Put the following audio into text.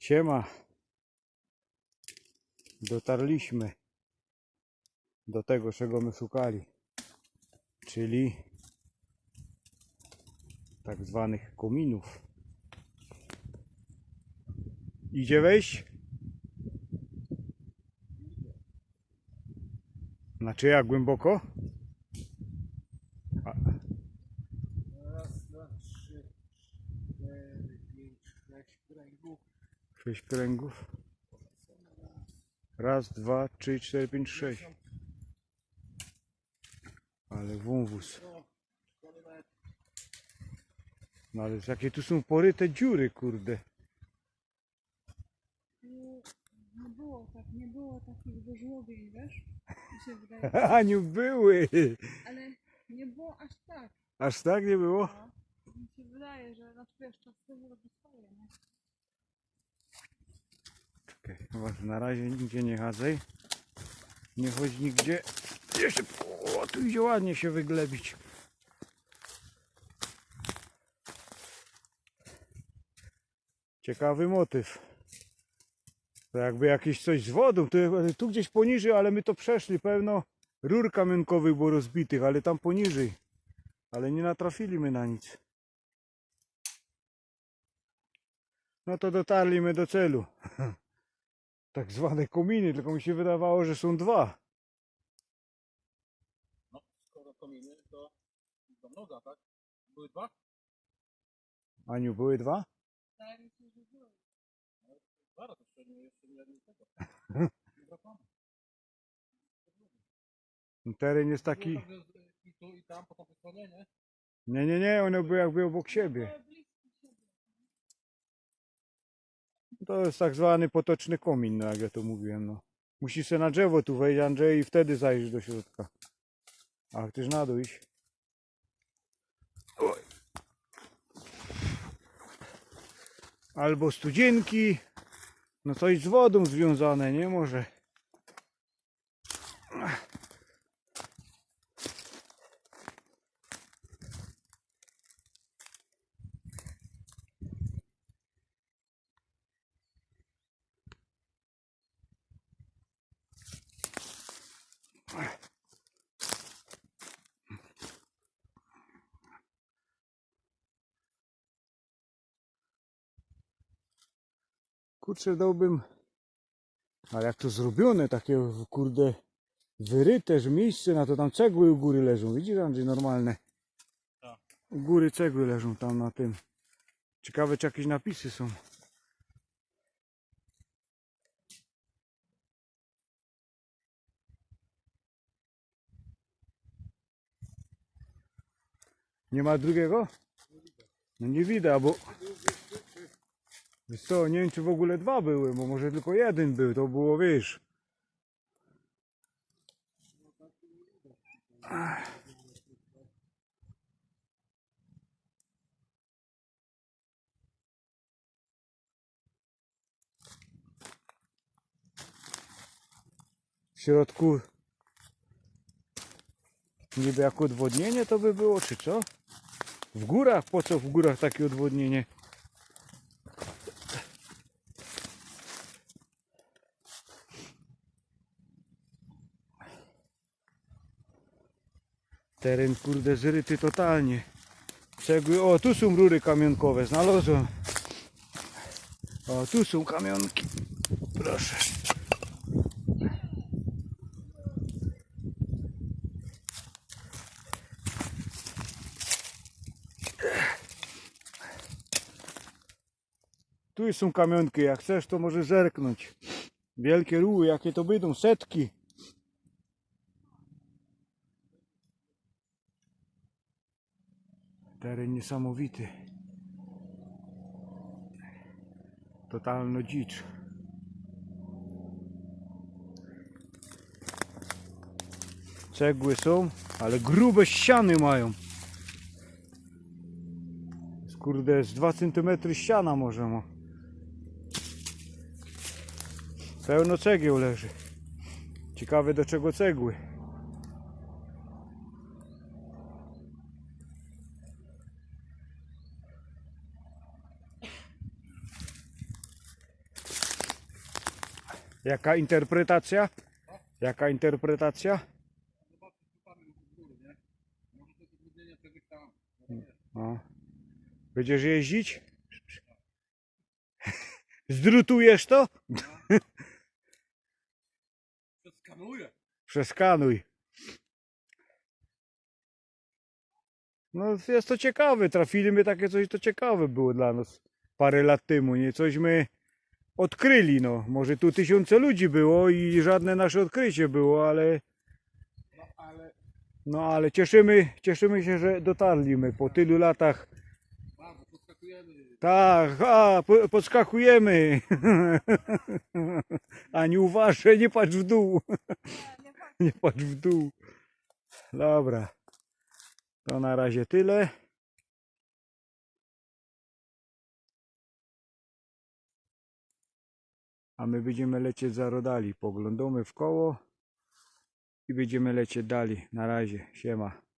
Siema. Dotarliśmy do tego, czego my szukali, czyli tak zwanych kominów. Idzie wejść? Znaczy jak głęboko? A, Raz, dwa, trzy, cztery, pięć, sześć kręgów. Sześć kręgów. Raz, dwa, trzy, cztery, pięć, sześć. Ale wąwóz. No, ale jakie tu są poryte dziury, kurde. Nie, było tak, nie było takich wyżłobień, wiesz? Mi się wydaje. Aniu, były. Ale nie było aż tak. Aż tak nie było? No. Mi się wydaje, że znaczy wiesz, czasem robi swoje, nie? Na razie nigdzie nie chadzaj. Nie chodź nigdzie. Jeszcze, o, tu idzie ładnie się wyglebić. Ciekawy motyw. To jakby jakieś coś z wodą. Tu, tu gdzieś poniżej, ale my to przeszli. Pełno rur kamionkowych było rozbitych, ale tam poniżej. Ale nie natrafiliśmy na nic. No to dotarliśmy do celu. Tak zwane kominy, tylko mi się wydawało, że są dwa. No, skoro kominy, to do mnoga, tak? Były dwa? Aniu, były dwa? Mi się, że. Zaraz, jeszcze nie, jeszcze nie jedno tego. Wracamy. Teren jest taki... Tak, I tu, i tam, po stronie, nie? Nie, nie, nie, one były jakby obok siebie. Były blisko siebie. To jest tak zwany potoczny komin, no jak ja to mówiłem, no. Musisz się na drzewo tu wejść, Andrzej, i wtedy zajrzysz do środka. A chcesz na dół iść? Albo studzienki, no coś z wodą związane, nie? Może. Kurczę, dałbym. Ale jak to zrobione, takie kurde wyryte, że miejsce na to tam cegły u góry leżą. Widzisz Andrzej, normalne. Tak. U góry cegły leżą tam na tym. Ciekawe czy jakieś napisy są. Nie ma drugiego? No nie widać, bo... Wiesz co, nie wiem czy w ogóle dwa były, bo może tylko jeden był, to było wiesz. W środku niby jak odwodnienie to by było, czy co? W górach? Po co w górach takie odwodnienie? Teren kurde zryty totalnie. Cegły, o tu są rury kamionkowe, znalazłem. O tu są kamionki. Proszę. Tu są kamionki, jak chcesz to może zerknąć. Wielkie ruły, jakie to będą, setki. Teren niesamowity. Totalno dzicz. Cegły są, ale grube ściany mają. Kurde, z 2 cm ściana może ma. Pełno cegieł leży. Ciekawe do czego cegły. Jaka interpretacja? Jaka interpretacja? No. Będziesz jeździć? Zdrutujesz to? Przeskanuję. Przeskanuj. No jest to ciekawe, trafiliśmy takie coś, to ciekawe było dla nas parę lat temu, nie? Cośmy odkryli, no. Może tu tysiące ludzi było i żadne nasze odkrycie było, ale No ale cieszymy, cieszymy się, że dotarliśmy po tylu latach. Tak, a, po, podskakujemy. Ani uważaj, nie patrz w dół. Nie, nie. Nie patrz w dół. Dobra. To na razie tyle. A my będziemy lecieć za rodali. Poglądamy w koło i będziemy lecieć dalej. Na razie. Siema.